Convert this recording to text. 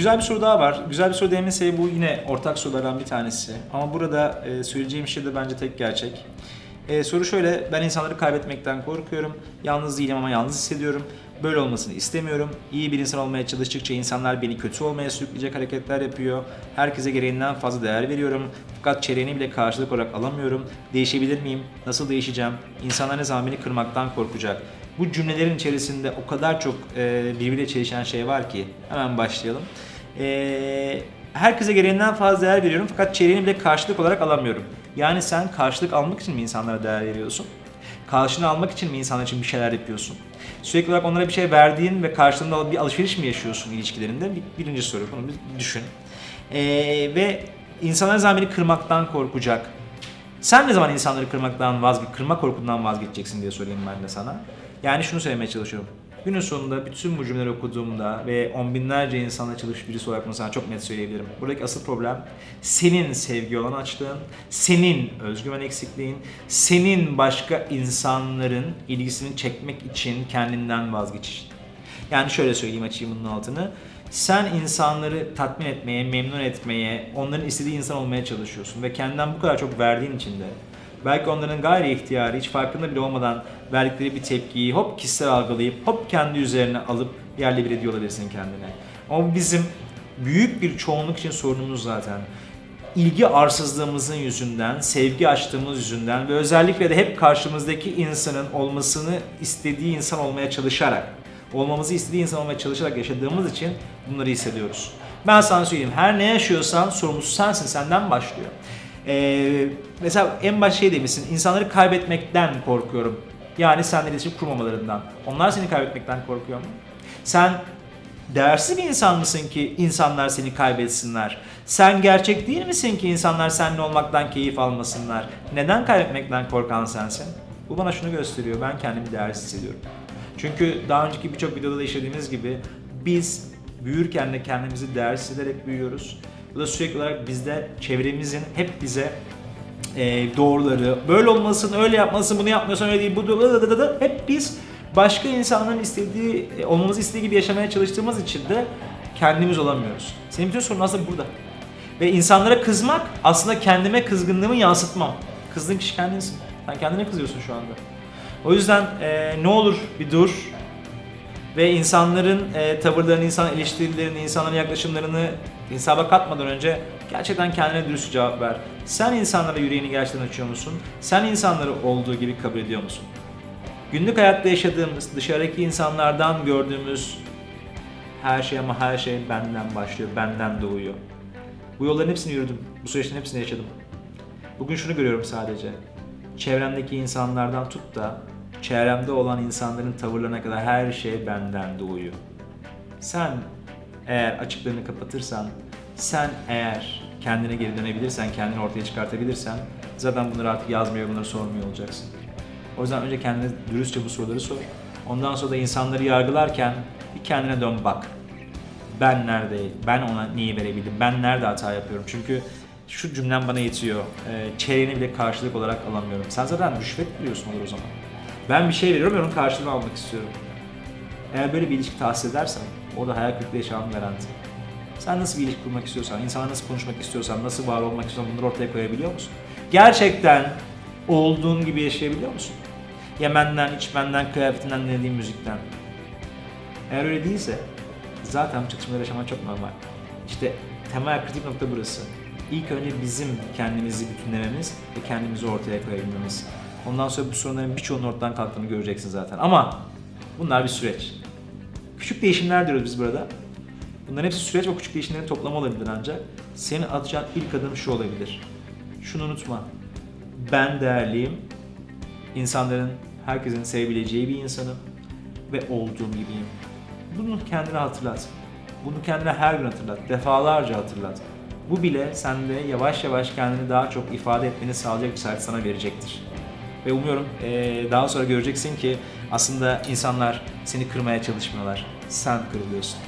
güzel bir soru daha var. Güzel bir soru dememin sebebi bu yine ortak sorulardan bir tanesi. Ama burada e, söyleyeceğim şey de bence tek gerçek. E, soru şöyle, ben insanları kaybetmekten korkuyorum. Yalnız değilim ama yalnız hissediyorum. Böyle olmasını istemiyorum. İyi bir insan olmaya çalıştıkça insanlar beni kötü olmaya sürükleyecek hareketler yapıyor. Herkese gereğinden fazla değer veriyorum. Fakat çeyreğini bile karşılık olarak alamıyorum. Değişebilir miyim? Nasıl değişeceğim? İnsanlar ne zaman beni kırmaktan korkacak? Bu cümlelerin içerisinde o kadar çok e, birbiriyle çelişen şey var ki. Hemen başlayalım. E, herkese gereğinden fazla değer veriyorum fakat çeyreğini bile karşılık olarak alamıyorum. Yani sen karşılık almak için mi insanlara değer veriyorsun? Karşılığını almak için mi insanlar için bir şeyler yapıyorsun? Sürekli olarak onlara bir şey verdiğin ve karşılığında bir alışveriş mi yaşıyorsun ilişkilerinde? Bir- Birinci soru. Bunu bir düşün. Ee, ve insanlar beni kırmaktan korkacak? Sen ne zaman insanları kırmaktan vazge kırma korkundan vazgeçeceksin diye sorayım ben de sana. Yani şunu söylemeye çalışıyorum. Günün sonunda bütün bu cümleleri okuduğumda ve on binlerce insanla çalışmış birisi olarak bunu sana çok net söyleyebilirim. Buradaki asıl problem senin sevgi olan açlığın, senin özgüven eksikliğin, senin başka insanların ilgisini çekmek için kendinden vazgeçişin. Yani şöyle söyleyeyim açayım bunun altını. Sen insanları tatmin etmeye, memnun etmeye, onların istediği insan olmaya çalışıyorsun ve kendinden bu kadar çok verdiğin için de belki onların gayri ihtiyarı hiç farkında bile olmadan verdikleri bir tepkiyi hop kişisel algılayıp hop kendi üzerine alıp yerle bir ediyor olabilirsin kendine. Ama bizim büyük bir çoğunluk için sorunumuz zaten ilgi arsızlığımızın yüzünden, sevgi açtığımız yüzünden ve özellikle de hep karşımızdaki insanın olmasını istediği insan olmaya çalışarak, olmamızı istediği insan olmaya çalışarak yaşadığımız için bunları hissediyoruz. Ben sana söyleyeyim, her ne yaşıyorsan sorumlusu sensin, senden başlıyor. Ee, mesela en baş şey demişsin, insanları kaybetmekten korkuyorum. Yani seninle iletişim kurmamalarından. Onlar seni kaybetmekten korkuyor mu? Sen Değersiz bir insan mısın ki insanlar seni kaybetsinler? Sen gerçek değil misin ki insanlar seninle olmaktan keyif almasınlar? Neden kaybetmekten korkan sensin? Bu bana şunu gösteriyor. Ben kendimi değersiz hissediyorum. Çünkü daha önceki birçok videoda da işlediğimiz gibi biz büyürken de kendimizi değersiz ederek büyüyoruz. Bu da sürekli olarak bizde çevremizin hep bize e, doğruları, böyle olmalısın, öyle yapmalısın, bunu yapmıyorsan öyle değil, bu da, da, da, da, hep biz başka insanların istediği, e, olmamızı istediği gibi yaşamaya çalıştığımız için de kendimiz olamıyoruz. Senin bütün sorun aslında burada. Ve insanlara kızmak aslında kendime kızgınlığımı yansıtmam. Kızdığın kişi kendinsin. Sen kendine kızıyorsun şu anda. O yüzden e, ne olur bir dur, ve insanların e, tavırlarını, insan eleştirilerini, insanların yaklaşımlarını hesaba katmadan önce gerçekten kendine dürüst cevap ver. Sen insanlara yüreğini gerçekten açıyor musun? Sen insanları olduğu gibi kabul ediyor musun? Günlük hayatta yaşadığımız, dışarıdaki insanlardan gördüğümüz her şey ama her şey benden başlıyor, benden doğuyor. Bu yolların hepsini yürüdüm, bu süreçlerin hepsini yaşadım. Bugün şunu görüyorum sadece. Çevremdeki insanlardan tut da çevremde olan insanların tavırlarına kadar her şey benden doğuyor. Sen eğer açıklarını kapatırsan, sen eğer kendine geri dönebilirsen, kendini ortaya çıkartabilirsen zaten bunları artık yazmıyor, bunları sormuyor olacaksın. O yüzden önce kendine dürüstçe bu soruları sor. Ondan sonra da insanları yargılarken bir kendine dön bak ben neredeyim, ben ona neyi verebildim, ben nerede hata yapıyorum. Çünkü şu cümlem bana yetiyor. E, çeyreğini bile karşılık olarak alamıyorum. Sen zaten rüşvet biliyorsun olur o zaman. Ben bir şey veriyorum ve onun karşılığını almak istiyorum. Eğer böyle bir ilişki tahsis edersen orada hayal kırıklığı yaşamam garanti. Sen nasıl bir ilişki kurmak istiyorsan, insanla nasıl konuşmak istiyorsan, nasıl var olmak istiyorsan bunları ortaya koyabiliyor musun? Gerçekten olduğun gibi yaşayabiliyor musun? Yemenden, içmenden, kıyafetinden, dinlediğin müzikten. Eğer öyle değilse zaten bu çatışmaları yaşaman çok normal. İşte temel kritik nokta burası. İlk önce bizim kendimizi bütünlememiz ve kendimizi ortaya koyabilmemiz. Ondan sonra bu sorunların birçoğunun ortadan kalktığını göreceksin zaten. Ama bunlar bir süreç. Küçük değişimler diyoruz biz burada. Bunların hepsi süreç o küçük değişimlerin toplamı olabilir ancak. Senin atacağın ilk adım şu olabilir. Şunu unutma. Ben değerliyim. İnsanların, herkesin sevebileceği bir insanım. Ve olduğum gibiyim. Bunu kendine hatırlat. Bunu kendine her gün hatırlat. Defalarca hatırlat. Bu bile sende yavaş yavaş kendini daha çok ifade etmeni sağlayacak bir saat sana verecektir. Ve umuyorum daha sonra göreceksin ki aslında insanlar seni kırmaya çalışmıyorlar. Sen kırılıyorsun.